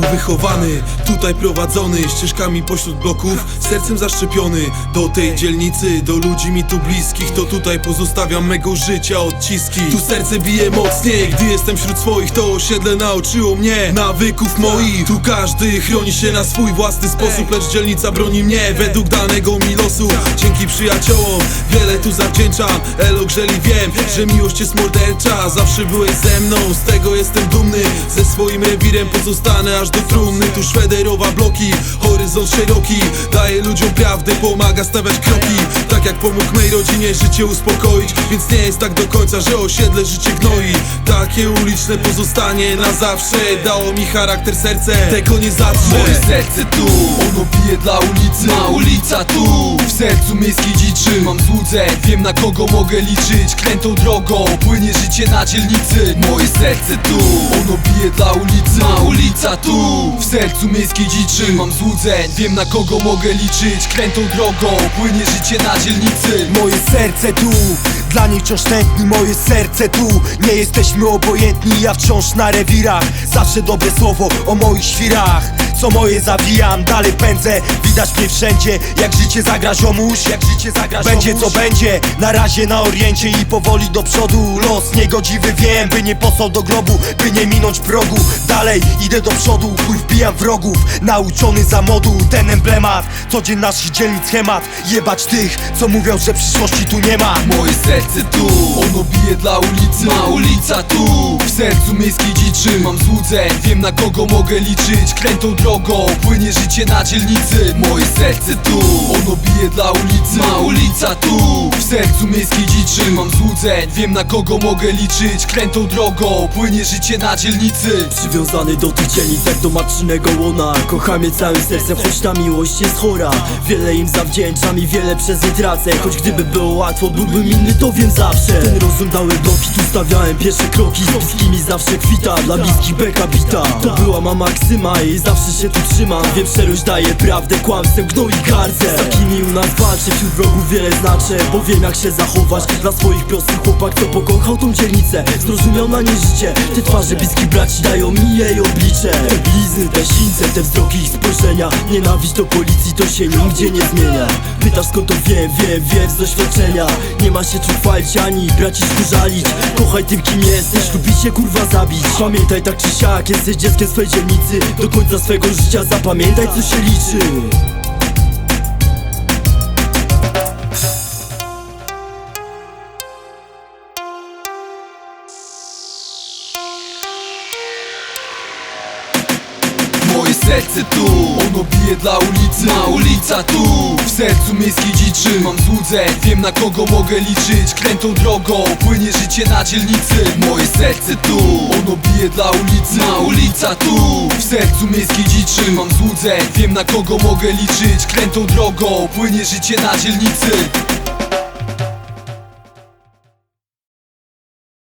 Wychowany, tutaj prowadzony Ścieżkami pośród bloków, sercem zaszczepiony. Do tej dzielnicy, do ludzi mi tu bliskich To tutaj pozostawiam mego życia odciski. Tu serce bije mocniej, gdy jestem wśród swoich To osiedle nauczyło mnie nawyków moich. Tu każdy chroni się na swój własny sposób Lecz dzielnica broni mnie według danego mi losu. Dzięki przyjaciołom wiele tu zawdzięczam Elo grzeli wiem, że miłość jest mordercza. Zawsze byłeś ze mną, z tego jestem dumny. Ze swoim rewirem pozostanę aż do trumny Tu szwederowa bloki, horyzont szeroki Daje ludziom prawdę, pomaga stawiać kroki. Tak jak pomógł mej rodzinie życie uspokoić Więc nie jest tak do końca, że osiedle życie gnoi. Takie uliczne pozostanie na zawsze Dało mi charakter serce, tego nie zatrze Moje serce tu, ono bije dla ulicy. Ma ulica tu, sercu miejskiej dziczy. Mam złudzeń, wiem na kogo mogę liczyć. Krętą drogą, płynie życie na dzielnicy. Moje serce tu, ono bije dla ulicy. Ma ulica tu, w sercu miejskiej dziczy. Mam złudzeń, wiem na kogo mogę liczyć. Krętą drogą, płynie życie na dzielnicy. Moje serce tu, dla niej wciąż tętni. Moje serce tu Nie jesteśmy obojętni, ja wciąż na rewirach Zawsze dobre słowo o moich świrach. Co moje zawijam, dalej pędzę. Widać mnie wszędzie, jak życie zagra ziomuś Jak życie zagra Będzie co będzie, na razie na oriencie I powoli do przodu, los niegodziwy wiem By nie posłał do grobu, by nie minąć progu. Dalej, idę do przodu, chuj wbijam wrogów. Nauczony za modu, ten emblemat. Co dzień naszych dzielnic schemat. Jebać tych, co mówią, że przyszłości tu nie ma. Moje serce tu, ono bije dla ulicy. Ma ulica tu, w sercu miejskiej dziczy. Mam złudzeń, wiem na kogo mogę liczyć. Krętą drogą, płynie życie na dzielnicy. Moje serce tu, ono bije dla ulicy. Ma ulica tu, w sercu miejskiej dziczy. Mam złudzeń, wiem na kogo mogę liczyć. Krętą drogą, płynie życie na dzielnicy. Przywiązany do tych dzielnic jak do matczynego łona. Kocham je całym sercem, choć ta miłość jest chora. Wiele im zawdzięczam i wiele przez nie tracę. Choć gdyby było łatwo, byłbym inny, to wiem zawsze. Ten rozum dały bloki, tu stawiałem pierwsze kroki. Z bliskimi zawsze kwita, dla bliskich beka bita. To była ma Maksyma i zawsze się tu trzymam Wiem, szczerość daje prawdę, kłamstwem gnoi gardzę. Z takimi u nas walczę, wśród wrogów wiele znaczę. Bo wiem jak się zachować dla swoich prostych chłopak Co pokochał tą dzielnicę, zrozumiał na nie życie Te twarze bliskich braci dają mi jej oblicze Te blizny, te sińce, te wzroki ich spojrzenia. Nienawiść do policji to się nigdzie nie zmienia. Pytasz skąd to wiem, wiem, wiem z doświadczenia. Nie ma się czym chwalić ani braciszku żalić. Kochaj tym kim jesteś, lubi się kurwa zabić. Pamiętaj tak czy siak, jesteś dzieckiem swej dzielnicy. Do końca swego życia zapamiętaj co się liczy serce tu, ono bije dla ulicy. Ma ulica tu, w sercu miejskiej dziczy. Mam złudzeń, wiem na kogo mogę liczyć. Krętą drogą, płynie życie na dzielnicy. Moje serce tu, ono bije dla ulicy. Ma ulica tu, w sercu miejskiej dziczy. Mam złudzeń, wiem na kogo mogę liczyć. Krętą drogą, płynie życie na dzielnicy